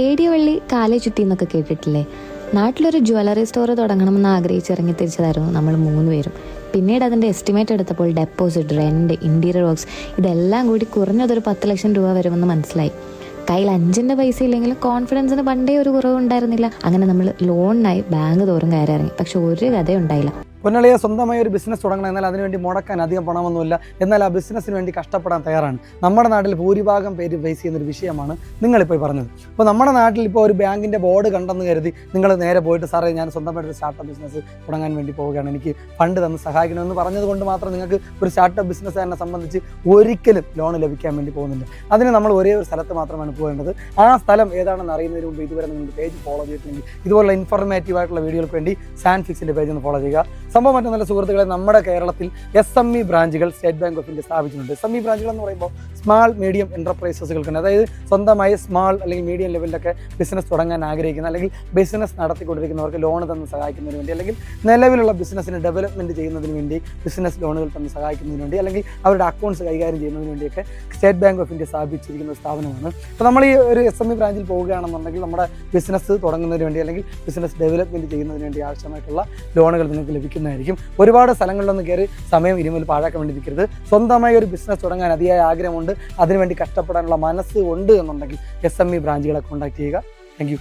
ഏടിയവള്ളി കാലേ ചുറ്റി എന്നൊക്കെ കേട്ടിട്ടില്ലേ? നാട്ടിലൊരു ജ്വല്ലറി സ്റ്റോർ തുടങ്ങണമെന്ന് ആഗ്രഹിച്ചിറങ്ങി തിരിച്ചതായിരുന്നു നമ്മൾ മൂന്ന് പേരും. പിന്നീട് അതിന്റെ എസ്റ്റിമേറ്റ് എടുത്തപ്പോൾ ഡെപ്പോസിറ്റ് റെന്റ് ഇന്റീരിയർ വർക്ക്സ് ഇതെല്ലാം കൂടി കുറഞ്ഞതൊരു പത്ത് ലക്ഷം രൂപ വരുമെന്ന് മനസ്സിലായി. കയ്യിൽ അഞ്ചിന്റെ പൈസ ഇല്ലെങ്കിലും കോൺഫിഡൻസിന് പണ്ടേ ഒരു കുറവുണ്ടായിരുന്നില്ല അങ്ങനെ നമ്മൾ ലോണിനായി ബാങ്ക് തോറും കയറി ഇറങ്ങി. പക്ഷെ ഒരു കഥയും ഉണ്ടായില്ല പൊന്നളിയെ സ്വന്തമായി ഒരു ബിസിനസ് തുടങ്ങണം. എന്നാൽ അതിനുവേണ്ടി മുടക്കാൻ അധികം പണമൊന്നുമില്ല. എന്നാൽ ആ ബിസിനസ്സിന് വേണ്ടി കഷ്ടപ്പെടാൻ തയ്യാറാണ്. നമ്മുടെ നാട്ടിൽ ഭൂരിഭാഗം പേര് ഫേസ് ചെയ്യുന്ന ഒരു വിഷയമാണ് നിങ്ങളിപ്പോൾ പറഞ്ഞത്. അപ്പോൾ നമ്മുടെ നാട്ടിൽ ഇപ്പോൾ ഒരു ബാങ്കിന്റെ ബോർഡ് കണ്ടെന്ന് കരുതി നിങ്ങൾ നേരെ പോയിട്ട് സാറേ ഞാൻ സ്വന്തമായിട്ട് ഒരു സ്റ്റാർട്ടപ്പ് ബിസിനസ് തുടങ്ങാൻ വേണ്ടി പോവുകയാണ്. എനിക്ക് ഫണ്ട് തന്ന് സഹായിക്കണമെന്ന് പറഞ്ഞത് കൊണ്ട് മാത്രം നിങ്ങൾക്ക് ഒരു സ്റ്റാർട്ടപ്പ് ബിസിനസ് തന്നെ സംബന്ധിച്ച് ഒരിക്കലും ലോൺ ലഭിക്കാൻ വേണ്ടി പോകുന്നില്ല. അതിന് നമ്മൾ ഒരേ ഒരു സ്ഥലത്ത് മാത്രമാണ് പോകേണ്ടത്. ആ സ്ഥലം ഏതാണെന്ന് അറിയുന്നതിന് മുമ്പ് ഇതുവരെ നിങ്ങൾ പേജ് ഫോളോ ചെയ്തിട്ടുണ്ടെങ്കിൽ ഇതുപോലുള്ള ഇൻഫോർമേറ്റീവ് ആയിട്ടുള്ള വീഡിയോകൾക്ക് വേണ്ടി സാൻഫിക്സിന്റെ പേജ് ഒന്ന് ഫോളോ ചെയ്യുക. സംഭവം നല്ല സുഹൃത്തുക്കളെ നമ്മുടെ കേരളത്തിൽ എസ് എം ഇ ബ്രാഞ്ചുകൾ സ്റ്റേറ്റ് ബാങ്ക് ഓഫ് ഇന്ത്യ സ്ഥാപിച്ചിട്ടുണ്ട്. എസ് എം ഇ ബ്രാഞ്ചുകൾ എന്ന് പറയുമ്പോൾ സ്മാൾ മീഡിയം എന്റർപ്രൈസസുകൾക്കുണ്ട് അതായത് സ്വന്തമായി സ്മാൾ അല്ലെങ്കിൽ മീഡിയം ലെവലിലൊക്കെ ബിസിനസ് തുടങ്ങാൻ ആഗ്രഹിക്കുന്ന അല്ലെങ്കിൽ ബിസിനസ് നടത്തിക്കൊണ്ടിരിക്കുന്നവർക്ക് ലോൺ തന്ന് സഹായിക്കുന്നതിന് വേണ്ടി അല്ലെങ്കിൽ നിലവിലുള്ള ബിസിനസ്സിന് ഡെവലപ്മെന്റ് ചെയ്യുന്നതിന് വേണ്ടി ബിസിനസ് ലോണുകൾ തന്ന് സഹായിക്കുന്നതിന് വേണ്ടി അല്ലെങ്കിൽ അവരുടെ അക്കൗണ്ട്സ് കൈകാര്യം ചെയ്യുന്നതിന് വേണ്ടിയൊക്കെ സ്റ്റേറ്റ് ബാങ്ക് ഓഫ് ഇന്ത്യ സ്ഥാപിച്ചിരിക്കുന്ന സ്ഥാപനമാണ്. അപ്പോൾ നമ്മൾ ഈ ഒരു എസ് എം ഇ ബ്രാഞ്ചിൽ പോവുകയാണെന്നുണ്ടെങ്കിൽ നമ്മുടെ ബിസിനസ് തുടങ്ങുന്നതിന് വേണ്ടി അല്ലെങ്കിൽ ബിസിനസ് ഡെവലപ്മെന്റ് ചെയ്യുന്നതിന് വേണ്ടി ആവശ്യമായിട്ടുള്ള ലോണുകൾ നിങ്ങൾക്ക് ലഭിക്കുന്നതായിരിക്കും ഒരുപാട് സ്ഥലങ്ങളിലൊന്നും കയറി സമയം ഇരുമൽ പാഴാക്കാൻ വേണ്ടി നിൽക്കരുത്. സ്വന്തമായി ഒരു ബിസിനസ് തുടങ്ങാൻ അതിയായ ആഗ്രഹമുണ്ട്. അതിനുവേണ്ടി കഷ്ടപ്പെടാനുള്ള മനസ്സ് ഉണ്ട് എന്നുണ്ടെങ്കിൽ എസ് എം ഇ ബ്രാഞ്ചുകളെ കോൺടാക്ട് ചെയ്യുക. താങ്ക്